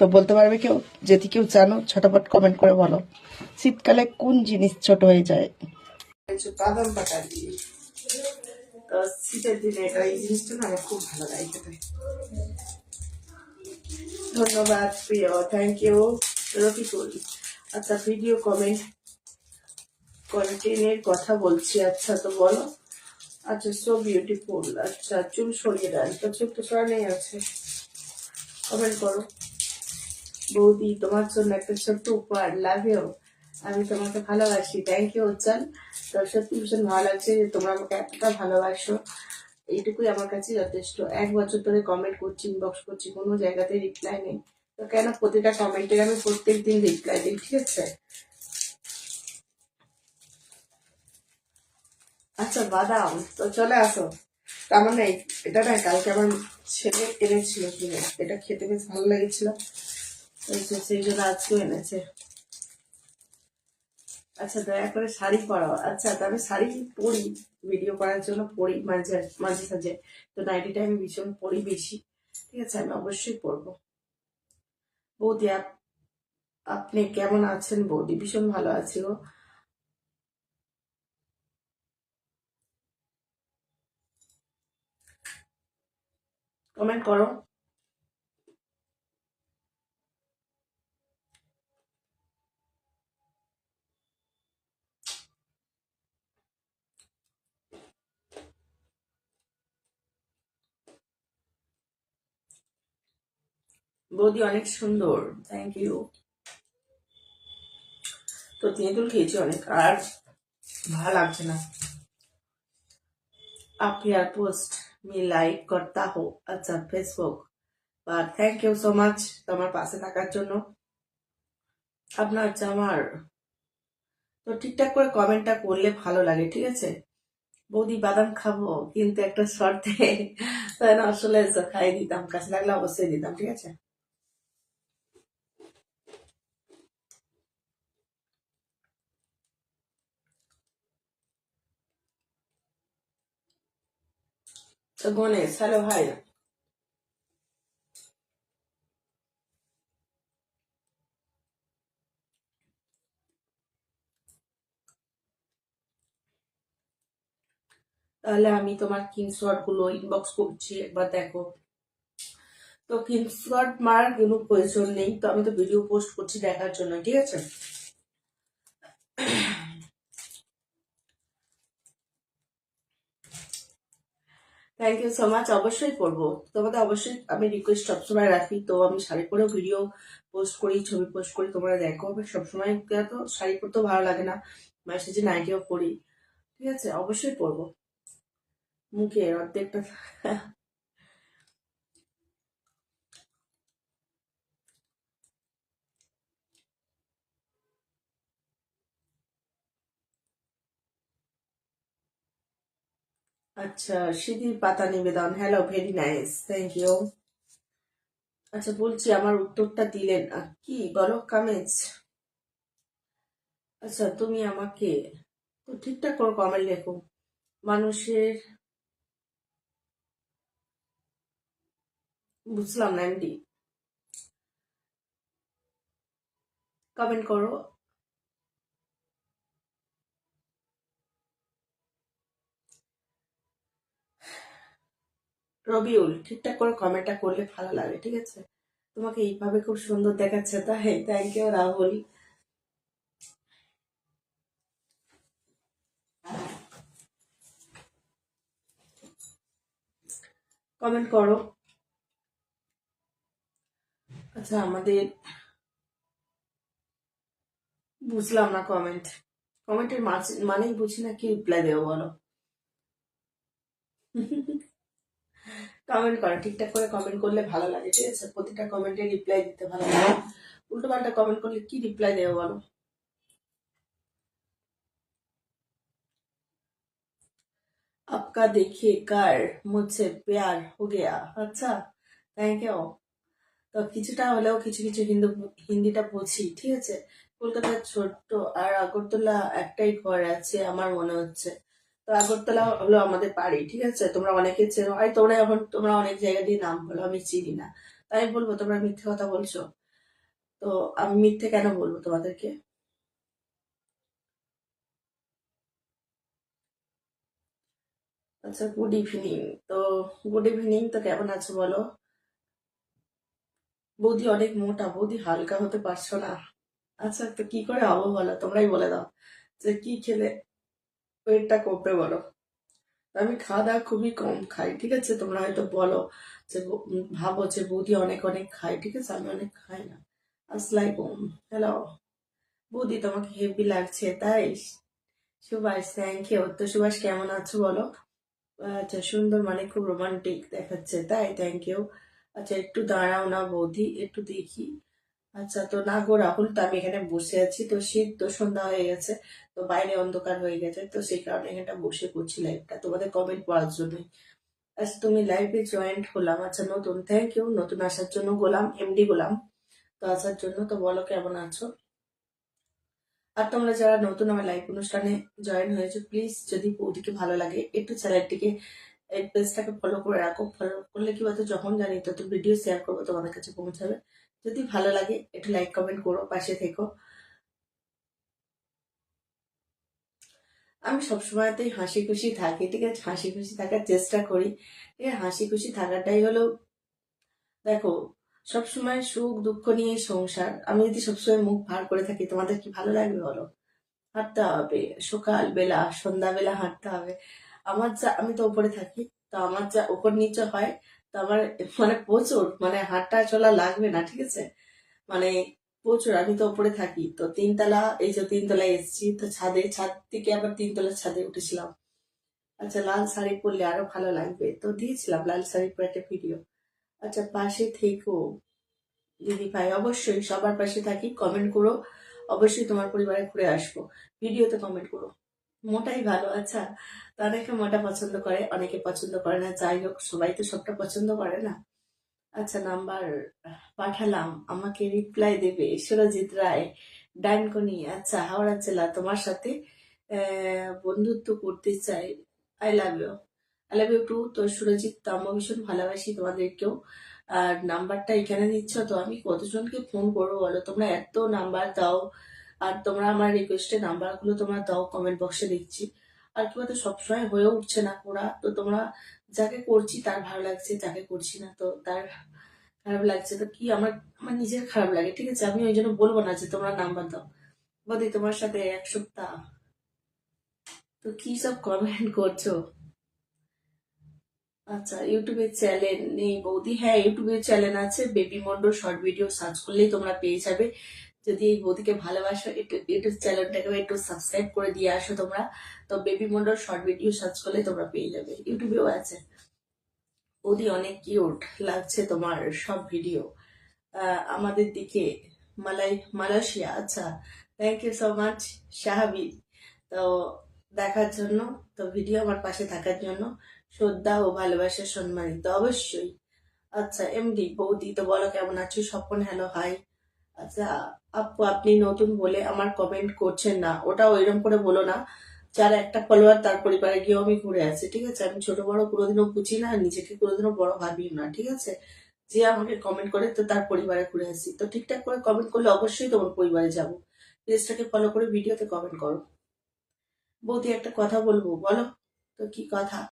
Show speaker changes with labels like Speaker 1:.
Speaker 1: তো বলতে পারবে কেউ? যদি কেউ জানো ছটাপট কমেন্ট করে বলো। শীতকালে কোন জিনিস ছোট হয়ে যায়? বাদাম পাটা দিয়ে। তো শীতের দিনে এটা এই জিনিসটা আমার খুব ভালো লাগে খেতে। ধন্যবাদ, প্রিয়। Thank you Rafiqul. আচ্ছা ভিডিও কমেন্ট কন্টেন্টের কথা বলছি। আচ্ছা তো বলো। আচ্ছা সো বিউটিফুল আচ্ছা চুল সরিয়ে দেন তো চুল তো সরানোই আছে। কমেন্ট করো। বৌদি, তোমার জন্য একটা ছোট্ট উপহার লাগেও আমি তোমাকে ভালোবাসি। Thank you Ujjwal. তো সত্যি ভীষণ ভালো লাগছে যে তোমরা আমাকে এতটা ভালোবাসো। এইটুকুই আমার কাছে যথেষ্ট। এক বছর ধরে কমেন্ট করছি ইনবক্স করছি, কোনো জায়গাতে রিপ্লাই নেই। তো কেন প্রতিটা কমেন্টের আমি প্রত্যেক দিন রিপ্লাই দিই, ঠিক আছে? আচ্ছা বাদাম। তো চলে আসো। তার মানে এটা না, কালকে আমার ছেলে এনেছিল কিনে। এটা খেতে বেশ ভালো লেগেছিল। সেই জন্য আজকেও এনেছে। আচ্ছা দয়া করে শাড়ি পরাও। আচ্ছা আমি শাড়ি পরি ভিডিও করার জন্য পরি, মাঝে মাঝে সাঝে। তো নাইটিটা আমি ভীষণ পরি বেশি। ঠিক আছে, আমি অবশ্যই পরবো। বৌদি, আপ- আপনি কেমন আছেন বৌদি? ভীষণ ভালো আছি গো। কমেন্ট করো। বৌদি অনেক সুন্দর থ্যাংক ইউ তো তেঁতুল খেয়েছি অনেক আর ভালো লাগছে না आप यार पोस्ट में लाइक करता हो আচ্ছা ফেসবুক আর থ্যাংক ইউ সো মাচ তোমার পাশে থাকার জন্য আপনার জামার তো ঠিকঠাক করে কমেন্টটা করলে ভালো লাগে ঠিক আছে বৌদি বাদাম খাবো কিন্তু একটা শর্তে তাই না আসলে খাই দিতাম কাছে লাগলে অবশ্যই দিতাম ঠিক আছে তো গণেশ হ্যালো ভাই তাহলে আমি তোমার স্ক্রিনশটগুলো ইনবক্স করছি, একবার দেখো। তো স্ক্রিনশট মারার কোনো প্রয়োজন নেই, তো আমি তো ভিডিও পোস্ট করছি দেখার জন্য, ঠিক আছে? থ্যাংক ইউ সো মাচ অবশ্যই করব। তোমাদের অবশ্যই আমি রিকোয়েস্ট সবসময় রাখি। তো আমি শাড়ি পরেও ভিডিও পোস্ট করি, ছবি পোস্ট করি, তোমরা দেখো। সবসময় তো শাড়ি পরতেও ভালো লাগে না। মেসেজে নাইটিও পরি। ঠিক আছে? অবশ্যই পরবো মুখে অর্ধেকটা আচ্ছা সিঁড়ির পাতা নিবেদন। Hello very nice thank you আচ্ছা বলছি, আমার উত্তরটা দিলেন কি? বলো, কামেজ। আচ্ছা তুমি আমাকে তো ঠিকঠাক করে কমেন্ট লেখো। মানুষের বুঝলাম না কমেন্ট করো। রবিউল, ঠিকঠাক করে কমেন্টটা করলে ভালো লাগে, ঠিক আছে? তোমাকে এইভাবে খুব সুন্দর দেখাচ্ছে, তাই থ্যাংক ইউ রাহুল। কমেন্ট করো। আচ্ছা আমাদের বুঝলাম না কমেন্ট কমেন্টের মানেই বুঝি না কি রিপ্লাই দেবো বলো? কমেন্ট করো ঠিকঠাক করে কমেন্ট করলে ভালো লাগে ঠিক আছে প্রতিটা কমেন্টে রিপ্লাই দিতে ভালো লাগে উল্টো পাল্টা কমেন্ট করলে কি রিপ্লাই দেবো বলো आपका देखिए कर मुझसे प्यार हो गया আচ্ছা থ্যাংক ইউ তো কিছুটা হলেও কিছু কিছু হিন্দু হিন্দিটা বুঝি ঠিক আছে কলকাতার ছোট্ট আর আগরতলা একটাই ঘর আছে আমার মনে হচ্ছে তো আগরতলা হলো আমাদের বাড়ি, ঠিক আছে? তোমরা অনেকে চেনো। আর তোমরা এখন, তোমরা অনেক জায়গা দিয়ে নাম বলো, আমি চিনি না। তাই বলব, তোমরা মিথ্যে কথা বলছো। তো আমি মিথ্যে কেন বলব তোমাদেরকে? আচ্ছা গুড ইভিনিং তো গুড ইভিনিং তো কেমন আছো বলো? বৌদি অনেক মোটা, বৌদি হালকা হতে পারছ না। আচ্ছা তো কি করে হব বলো? তোমরাই বলে দাও যে কি খেলে ওয়েটটা কমবে বলো। আমি খাওয়া দাওয়া খুবই কম খাই, ঠিক আছে? তোমরা হয়তো বলো যে ভাবো যে বৌদি অনেক অনেক খায়, ঠিক আছে? আমি অনেক খাই না। আসসালামাইকুম হ্যালো বৌদি, তোমাকে হেভি লাগছে, তাই? সুভাষ থ্যাংক ইউ তো সুভাষ, কেমন আছো বলো? আচ্ছা সুন্দর মানে খুব রোমান্টিক দেখাচ্ছে, তাই? থ্যাংক ইউ আচ্ছা একটু দাঁড়াও না বৌদি, একটু দেখি। আচ্ছা তো না গো, রাহুল তো আমি এখানে বসে আছি, তো শীত, তো সন্ধ্যা হয়ে গেছে, তো বাইরে অন্ধকার হয়ে গেছে, তো সেই কারণে এখানটা বসে করছি লাইভটা তোমাদের কমেন্ট পড়ার জন্যই। আজ তুমি লাইভে জয়েন্ট হলাম। আচ্ছা নতুন। থ্যাংক ইউ নতুন আসার জন্য গোলাম এমডি গোলাম। তো আসার জন্য, তো বলো কেমন আছো? আর তোমরা যারা নতুন আমার লাইভ অনুষ্ঠানে জয়েন হয়েছো প্লিজ যদি বৌদিকে ভালো লাগে, একটু চ্যানেলটিকে এই পেজটাকে ফলো করে রাখো। ফলো করলে কি বলতো, যখন জানি তত ভিডিও শেয়ার করব, তোমাদের কাছে পৌঁছাবে। যদি ভালো লাগে, একটু লাইক কমেন্ট করো, পাশে থেকো। আমি সবসময়তেই হাসি খুশি থাকি, ঠিক আছে? হাসি খুশি থাকার চেষ্টা করি। ঠিক আছে? হাসি খুশি থাকাটাই হলো, দেখো, সবসময় সুখ দুঃখ নিয়ে সংসার। আমি যদি সবসময় মুখ ভার করে থাকি, তোমাদের কি ভালো লাগবে বলো? হাঁটতে হবে সকাল বেলা সন্ধ্যা বেলা হাঁটতে হবে। আমার যা, আমি তো উপরে থাকি, তো আমার যা উপর নিচে হয় আমার মানে প্রচুর মানে হাঁটা চলা লাগবে না, ঠিক আছে? মানে প্রচুর, আমি তো উপরে থাকি। তো তিনতলা, এই যে তিনতলায় এসেছি, তো ছাদে, ছাদ থেকে আবার তিনতলার ছাদে উঠেছিলাম। আচ্ছা লাল শাড়ি পরলে আরও ভালো লাগবে। তো দিয়েছিলাম লাল শাড়ি পরে একটা ভিডিও আচ্ছা পাশে থেকো। দিদি ভাই, অবশ্যই সবার পাশে থাকি কমেন্ট করো। অবশ্যই তোমার পরিবারে ঘুরে আসব। ভিডিওতে কমেন্ট করো। মোটাই ভালো আচ্ছা। অনেকে মোটা পছন্দ করে, অনেকে পছন্দ করে না। যাই হোক, সবাই তো সবটা পছন্দ করে না। আচ্ছা নাম্বার পাঠালাম। আমাকে রিপ্লাই দেবে। সুরজিৎ রায়, ডানকনি। আচ্ছা হাওড়া জেলা তোমার সাথে বন্ধুত্ব করতে চাই। I love you I love you too তো সুরজিৎ, তো আমরা ভীষণ ভালোবাসি তোমাদেরকেও। আর নাম্বারটা এখানে দিচ্ছ তো আমি কতজনকে ফোন করব বলো? তোমরা এত নাম্বার দাও। আর তোমরা আমার রিকোয়েস্টে নাম্বারগুলো তোমরা দাও কমেন্ট বক্সে দেখছি আর কি বলতো, সবসময় হয়ে উঠছে না ওরা তো তোমরা যাকে করছি তার ভালো লাগছে, যাকে করছি না তো তার খারাপ লাগছে। তো কি আমার আমার নিজের খারাপ লাগে, ঠিক আছে? আমি ওই জন্য বলব না যে তোমরা নাম্বার দাও। বদি, তোমার সাথে এক সপ্তাহ। তো কি সব কমেন্ট করছ? আচ্ছা ইউটিউবে চ্যানেল নেই বৌদি। হ্যাঁ ইউটিউবে চ্যানেল আছে। Baby Mondal short video search করলেই তোমরা পেয়ে যাবে। যদি এই বৌদিকে ভালোবাসো, একটু ইউটিউব চ্যানেলটাকে একটু সাবস্ক্রাইব করে দিয়ে আসো তোমরা। তো Baby Mondal short video search করলে তোমরা পেয়ে যাবে। ইউটিউবেও আছে। বৌদি অনেক কিউট লাগছে তোমার সব ভিডিও আমাদের দিকে মালাই, মালয়েশিয়া আচ্ছা thank you so much Sahabi তো দেখার জন্য, তো ভিডিও আমার পাশে থাকার জন্য শ্রদ্ধা ও ভালোবাসা সম্মানিত, অবশ্যই। আচ্ছা এমডি বৌদি, তো বলো কেমন আছো? স্বপন হ্যালো হাই আচ্ছা আপু, আপনি নতুন বলে আমার কমেন্ট করছেন না। ওটা ওইরকম করে বলো না। যার একটা ফলোয়ার তার পরিবারে গিয়েও আমি ঘুরে আছি ঠিক আছে? আমি ছোট বড় কোনোদিনও বুঝি না, নিজেকে কোনোদিনও বড় ভাবিও না, ঠিক আছে? যে আমাকে কমেন্ট করে, তো তার পরিবারে ঘুরে আসি। তো ঠিকঠাক করে কমেন্ট করলে অবশ্যই তোমার পরিবারে যাব। পেজটাকে ফলো করে ভিডিওতে কমেন্ট করো। বৌদি, একটা কথা বলব, বলো? তো কি কথা?